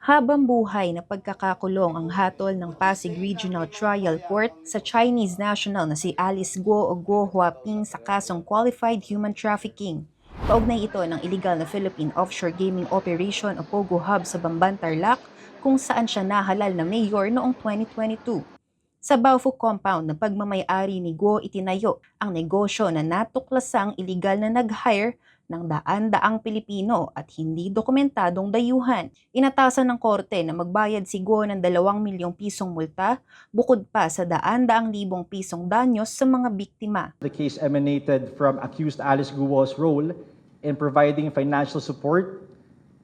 Habang buhay na pagkakakulong ang hatol ng Pasig Regional Trial Court sa Chinese national na si Alice Guo o Guo Huaping sa kasong Qualified Human Trafficking. Kaugnay ito ng illegal na Philippine Offshore Gaming Operation o POGO Hub sa Bamban, Tarlac kung saan siya nahalal na mayor noong 2022. Sa Baofu compound na pagmamayari ni Guo itinayo ang negosyo na natuklasang illegal na nag-hire ng daan-daang Pilipino at hindi dokumentadong dayuhan. Inatasan ng korte na magbayad si Guo ng 2 milyong pisong multa bukod pa sa daan-daang libong pisong danyos sa mga biktima. The case emanated from accused Alice Guo's role in providing financial support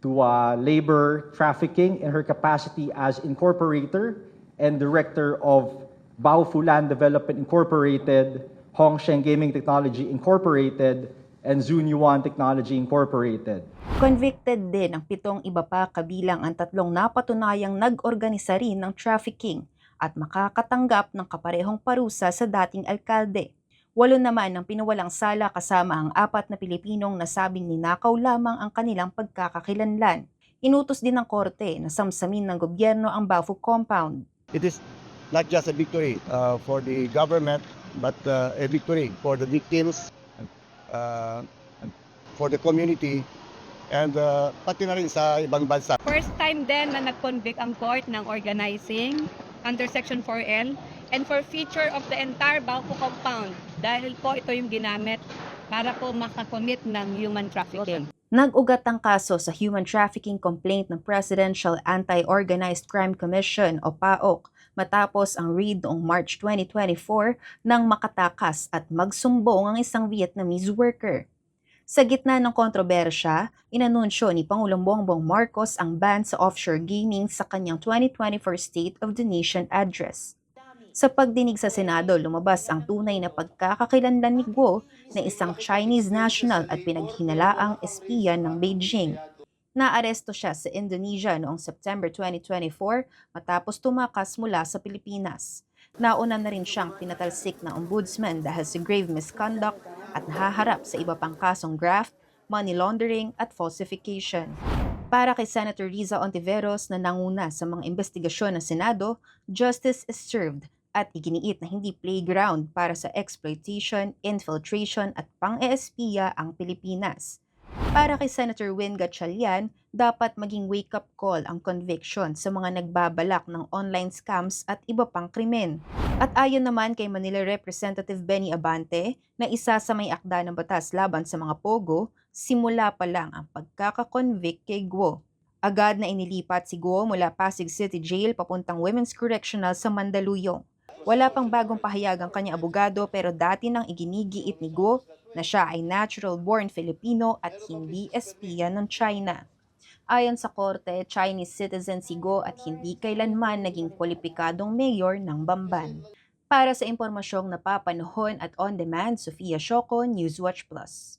to uh, labor trafficking in her capacity as incorporator and director of Baofu Land Development Incorporated, Hongsheng Gaming Technology Incorporated, and Zunyuan Technology Incorporated. Convicted din ang pitong iba pa kabilang ang tatlong napatunayang nag-organisa rin ng trafficking at makakatanggap ng kaparehong parusa sa dating alkalde. Walo naman ang pinawalang sala kasama ang apat na Pilipinong nasabing ninakaw lamang ang kanilang pagkakakilanlan. Inutos din ng korte na samsamin ng gobyerno ang Bafu compound. it is not just a victory uh, for the government, but uh, a victory for the victims, uh, for the community, and uh, pati na rin sa ibang bansa. First time din na nag-convict ang court ng organizing under Section 4L and for feature of the entire Bauco compound dahil po ito yung ginamit para po makakommit ng human trafficking. Nag-ugat ang kaso sa human trafficking complaint ng Presidential Anti-Organized Crime Commission o PAOK matapos ang raid noong March 2024 nang makatakas at magsumbong ang isang Vietnamese worker. Sa gitna ng kontrobersya, inanunsyo ni Pangulong Bongbong Marcos ang ban sa offshore gaming sa kanyang 2024 State of the Nation address. Sa pagdinig sa Senado, lumabas ang tunay na pagkakakilanlan ni Guo na isang Chinese national at pinaghinalaang espiya ng Beijing. Naaresto siya sa Indonesia noong September 2024 matapos tumakas mula sa Pilipinas. Nauna na rin siyang pinatalsik ng ombudsman dahil sa grave misconduct at nahaharap sa iba pang kasong graft, money laundering at falsification. Para kay Senator Riza Ontiveros na nanguna sa mga investigasyon ng Senado, justice is served at iginiit na hindi playground para sa exploitation, infiltration at pang-eespiya ang Pilipinas. Para kay Senator Win Gatchalian, dapat maging wake-up call ang conviction sa mga nagbabalak ng online scams at iba pang krimen. At ayon naman kay Manila Representative Benny Abante na isa sa may akda ng batas laban sa mga pogo, simula pa lang ang pagkakakonvict kay Guo. Agad na inilipat si Guo mula Pasig City Jail papuntang Women's Correctional sa Mandaluyong. Wala pang bagong pahayag ang kanyang abogado pero dati nang iginigiit ni Guo na siya ay natural-born Filipino at hindi espiya ng China. Ayon sa korte, Chinese citizen si Guo at hindi kailanman naging kwalipikadong mayor ng Bamban. Para sa impormasyong napapanahon at on-demand, Sofia Shoko, Newswatch Plus.